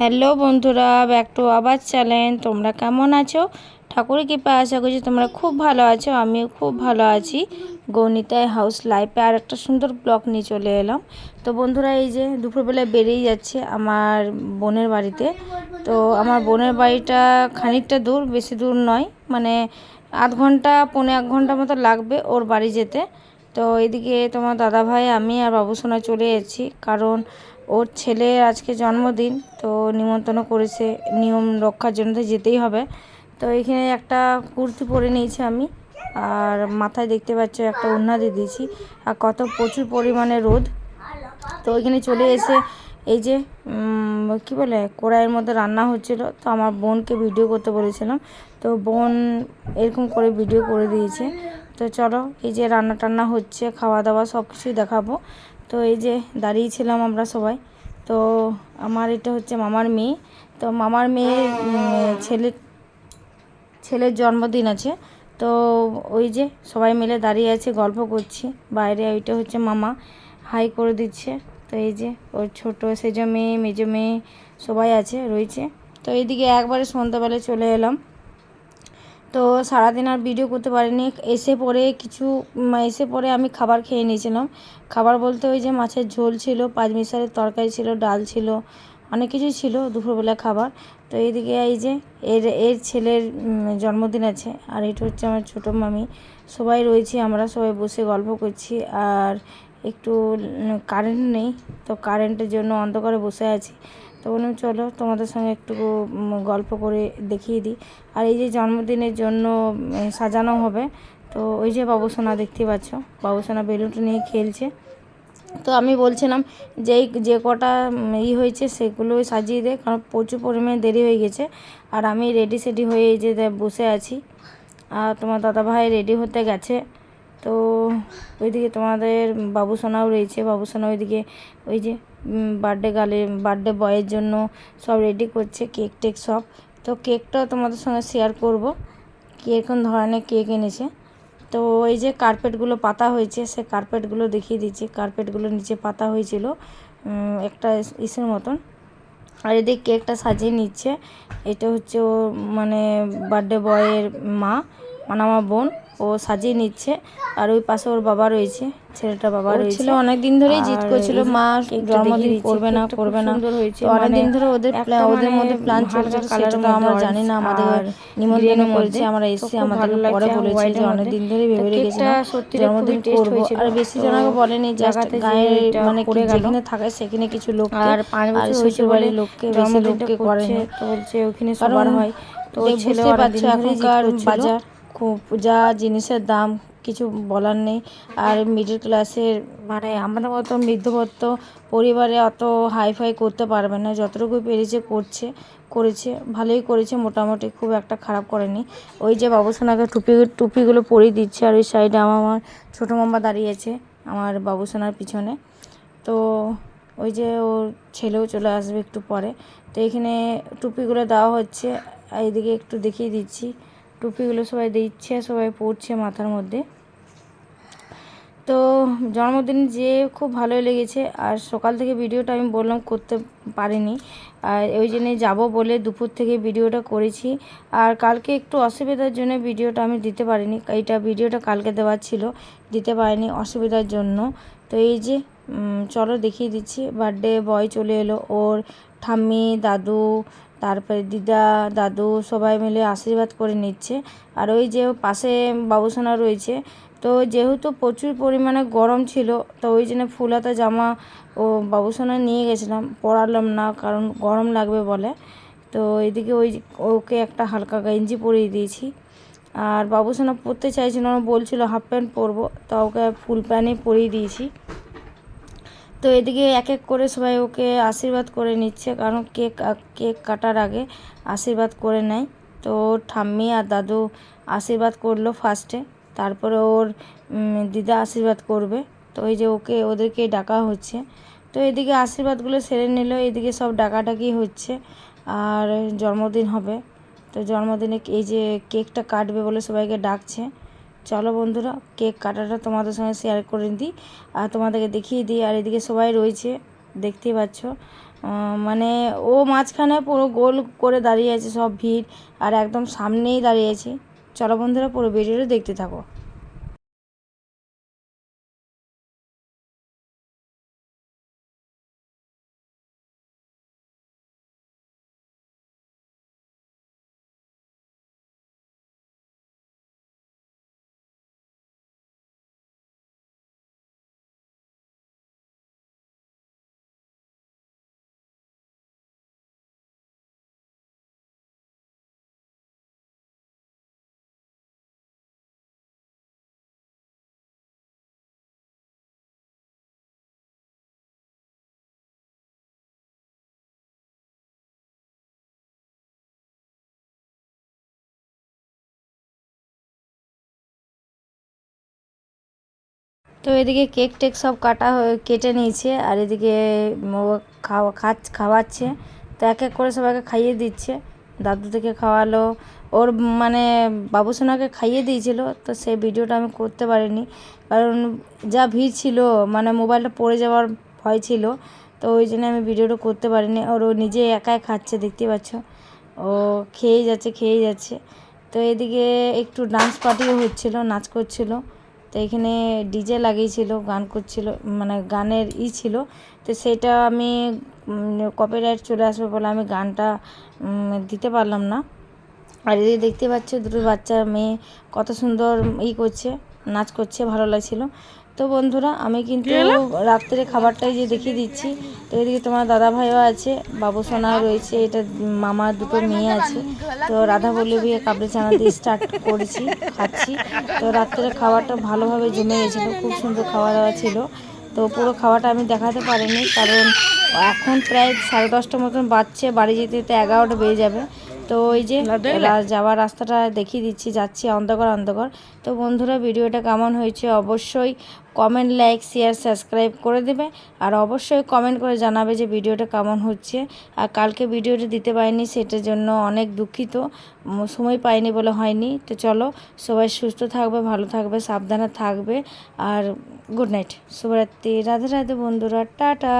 Hello বন্ধুরা, back to আবার channel. তোমরা কেমন আছো? ঠাকুরের কৃপা আশা করছি তোমরা খুব ভালো আছো, আমিও খুব ভালো আছি। গণিতায় হাউস লাইফে আর একটা সুন্দর ব্লগ নিয়ে চলে এলাম। তো বন্ধুরা, এই যে দুপুরবেলায় বেরিয়ে যাচ্ছে আমার বোনের বাড়িতে। তো আমার বোনের বাড়িটা খানিকটা দূর, বেশি দূর নয় মানে আধ ঘণ্টা, পৌনে এক ঘণ্টা মতো লাগবে ওর বাড়ি যেতে। তো এদিকে তোমার দাদা ভাই আমি আর বাবুসোনা চলে এসেছি কারণ ওর ছেলে আজকে জন্মদিন। তো নিমন্ত্রণ করেছে, নিয়ম রক্ষার জন্য তো যেতেই হবে। তো এখানে একটা কুর্তি পরে নিয়েছি আমি, আর মাথায় দেখতে পাচ্ছ একটা উন্না দিয়ে দিয়েছি, আর কত প্রচুর পরিমাণে রোদ। তো ওইখানে চলে এসে এই যে কি বলে, কড়াইয়ের মধ্যে রান্না হচ্ছিল, তো আমার বোনকে ভিডিও করতে বলেছিলাম। তো বোন এরকম করে ভিডিও করে দিয়েছে। তো চলো, এই যে রান্না টান্না হচ্ছে, খাওয়া দাওয়া সব কিছুই দেখাবো। তো এই যে দাঁড়িয়েছিলাম আমরা সবাই। তো আমার এটা হচ্ছে মামার মেয়ে। তো মামার মেয়ের ছেলে, ছেলের জন্মদিন আছে। তো ওই যে সবাই মিলে দাঁড়িয়ে আছে, গল্প করছি। বাইরে ওইটা হচ্ছে মামা। হাই করে দিচ্ছে। তো এই যে ওর ছোটো সেজো মেয়ে, মেজো মেয়ে সবাই আছে, রয়েছে। তো এইদিকে একবারে সন্ধ্যাবেলায় চলে এলাম। তো সারাদিন আর ভিডিও করতে পারিনি। এসে পরে কিছু এসে পরে আমি খাবার খেয়ে নিয়েছিলাম। খাবার বলতে ওই যে মাছের ঝোল ছিল, পাঁচ মিশালের তরকারি ছিল, ডাল ছিল, অনেক কিছুই ছিল দুপুরবেলা খাবার। তো এইদিকে এই যে এর এর ছেলের জন্মদিন আছে আর এটা হচ্ছে আমার ছোটো মামি। সবাই রয়েছি আমরা, সবাই বসে গল্প করছি আর একটু কারেন্ট নেই। তো কারেন্টের জন্য অন্ধকারে বসে আছি। তো বললাম, চলো তোমাদের সঙ্গে একটু গল্প করে দেখিয়ে দিই। আর এই যে জন্মদিনের জন্য সাজানো হবে, তো ওই যে বাবুসোনা দেখতে পাচ্ছ বাবুসোনা বেলুনটা নিয়ে খেলছে। তো আমি বলছিলাম যে যে কটা ই হয়েছে সেগুলোই সাজিয়ে দে, কারণ প্রচুর পরিমাণে দেরি হয়ে গেছে। আর আমি রেডি সেডি হয়ে যে বসে আছি। আর তোমার দাদাভাই রেডি হতে গেছে। তো ওইদিকে তোমাদের বাবুসোনাও রয়েছে বাবুসোনা ওইদিকে, ওই যে বার্থডে গালে বার্থডে বয়ের জন্য সব রেডি করছে কেক টেক সব। তো কেকটাও তোমাদের সঙ্গে শেয়ার করব। কীরকম ধরনের কেক এনেছে। তো এই যে কার্পেটগুলো পাতা হয়েছে সে কার্পেটগুলো দেখিয়ে দিচ্ছি। কার্পেটগুলো নিচে পাতা হয়েছিল একটা ইসের মতন। আর এদিকে কেকটা সাজিয়ে নিচ্ছে। এটা হচ্ছে ও মানে বার্থডে বয়ের মা মানে আমার বোন। ও সাজিয়ে নিচ্ছে। আর ওই পাশে ওর বাবা রয়েছে ছেলেটা বাবা রয়েছে। অনেক দিন ধরেই জিদ করছিল মা জন্মদিন করবে না করবে না। অনেক দিন ধরে ওদের ওদের মধ্যে প্ল্যান চলছে সেটা আমরা জানি না আমাদের নিমন্ত্রণ করেছে। আমরা এসে আমাদের পরে বলেছে যে অনেক দিন ধরে ভেবে রেখেছি সত্যি জন্মদিন করব। আর বেশি জনকে বলেনি জায়গাতে গায়ে মানে করে যেখানে থাকে সেখানে কিছু লোক আর পাঁচ বছর শ্বশুর বাড়ির লোককে বেশি লোককে করেনি। তো বলছে ওখানে সবার হয়। তো ছেলে বাচ্চা এখনকার বাজার খুব যা জিনিসের দাম কিছু বলার নেই। আর মিডল ক্লাসের মানে আমাদের মতো মধ্যবর্ত পরিবারে অত হাইফাই করতে পারবে না। যতটুকু পেরেছে করছে, করেছে, ভালোই করেছে মোটামুটি, খুব একটা খারাপ করেনি। ওই যে বাবুসোনাকে টুপি, টুপিগুলো পরিয়ে দিচ্ছে আর ওই সাইডে আমার আমার ছোটো মাম্মা দাঁড়িয়েছে, আমার বাবুসোনার পিছনে। তো ওই যে ওর ছেলেও চলে আসবে একটু পরে। তো এখানে টুপিগুলো দেওয়া হচ্ছে, এইদিকে একটু দেখিয়ে দিচ্ছি। টুপিগুলো সবাই দিচ্ছে, সবাই পড়ছে মাথার মধ্যে। তো জন্মদিন যে খুব ভালোই লেগেছে, আর সকাল থেকে ভিডিওটা আমি বললাম করতে পারিনি। আর ওই জন্যে যাব বলে দুপুর থেকে ভিডিওটা করেছি। আর কালকে একটু অসুবিধার জন্য ভিডিওটা আমি দিতে পারিনি, এইটা ভিডিওটা কালকে দেওয়ার ছিল, দিতে পারিনি অসুবিধার জন্য। তো এই যে চলো দেখিয়ে দিচ্ছি বার্থডে বয় চলে এলো, ওর ঠাম্মি, দাদু তারপরে দিদা, দাদু সবাই মিলে আশীর্বাদ করে নিচ্ছে। আর ওই যে পাশে বাবুসোনা রয়েছে, তো যেহেতু প্রচুর পরিমাণে গরম ছিল, তো ওই জন্য ফুলাতা জামা ও বাবুসোনা নিয়ে গেছিলাম। পরালাম না, কারণ গরম লাগবে বলে। তো এদিকে ওই ওকে একটা হালকা গেঞ্জি পরিয়ে দিয়েছি। আর বাবুসোনা পরতে চাইছিল বলছিল হাফ প্যান্ট পরবো, তো ওকে ফুল প্যান্টই পরিয়ে দিয়েছি। তো এদিকে এক এক করে সবাই ওকে আশীর্বাদ করে নিচ্ছে, কারণ কেক কেক কাটার আগে আশীর্বাদ করে নেয়। তো ঠাম্মি আর দাদু আশীর্বাদ করল ফার্স্টে তারপরে ওর দিদা আশীর্বাদ করবে। তো ওই যে ওকে ওদেরকে ডাকা হচ্ছে। তো এদিকে আশীর্বাদগুলো সেরে নিল, এদিকে সব ডাকাডাকি হচ্ছে, আর জন্মদিন হবে। তো জন্মদিনে এই যে কেকটা কাটবে বলে সবাইকে ডাকছে। চলো বন্ধুরা, কেক কাটাটা তোমাদের সঙ্গে শেয়ার করে দিই, আর তোমাদেরকে দেখিয়ে দিই, আর এদিকে সবাই রয়েছে, দেখতেই পাচ্ছ। মানে ও মাঝখানে পুরো গোল করে দাঁড়িয়ে আছে সব ভিড়, আর একদম সামনেই দাঁড়িয়ে আছে। চলো বন্ধুরা, পুরো ভিডিওটা দেখতে থাকো। তো এদিকে কেক টেক সব কাটা কেটে নিয়েছে আর এদিকে খাওয়া খাওয়াচ্ছে। তো এক এক করে সবাইকে খাইয়ে দিচ্ছে। দাদু থেকে খাওয়ালো। ওর মানে বাবুসোনাকে খাইয়ে দিয়েছিল। তো সেই ভিডিওটা আমি করতে পারিনি। কারণ যা ভিড় ছিল মানে মোবাইলটা পড়ে যাওয়ার ভয় ছিল। তো ওই জন্য আমি ভিডিওটা করতে পারিনি। আর ও নিজে একাই খাচ্ছে, দেখতে পাচ্ছ? ও খেয়েই যাচ্ছে খেয়েই যাচ্ছে। তো এদিকে একটু ডান্স পার্টিও হচ্ছিল, নাচ করছিল। তো এখানে ডিজে লাগিয়েছিল, গান করছিল মানে গানের ই ছিল। তো সেটা আমি কপিরাইট চলে আসবে বলে আমি গানটা দিতে পারলাম না। আর এদিকে দেখতে পাচ্ছ, দুটো বাচ্চা, মেয়ে, কত সুন্দর ই করছে, নাচ করছে, ভালো লাগছিল। তো বন্ধুরা আমি কিন্তু রাত্রে খাবারটাই যে দেখিয়ে দিচ্ছি তো এদিকে তোমার দাদা ভাইও আছে বাবু সোনা রয়েছে এটা মামার দুটো মেয়ে আছে তো রাধা বল্লভী কাবলি চানা দিয়ে স্টার্ট করেছি খাচ্ছি। তো রাত্রে খাবারটা ভালোভাবে জমে গেছিল খুব সুন্দর খাওয়া দাওয়া ছিল। তো পুরো খাওয়াটা আমি দেখাতে পারিনি কারণ এখন প্রায় সাড়ে দশটার মতন বাজছে বাড়ি যেতে যেতে এগারোটা বেজে যাবে। তো ওই যে যাওয়ার রাস্তাটা দেখিয়ে দিচ্ছি যাচ্ছি অন্ধকার অন্ধকার। তো বন্ধুরা ভিডিওটা কেমন হয়েছে অবশ্যই কমেন্ট লাইক শেয়ার সাবস্ক্রাইব করে দেবে। আর অবশ্যই কমেন্ট করে জানাবে যে ভিডিওটা কেমন হচ্ছে। আর কালকে ভিডিওটা দিতে পারিনি সেটার জন্য অনেক দুঃখিত। সময় পাইনি বলে হয়নি। তো চলো সবাই সুস্থ থাকবে ভালো থাকবে সাবধানে থাকবে। আর গুড নাইট শুভরাত্রি। রাধে রাধে বন্ধুরা। টাটা।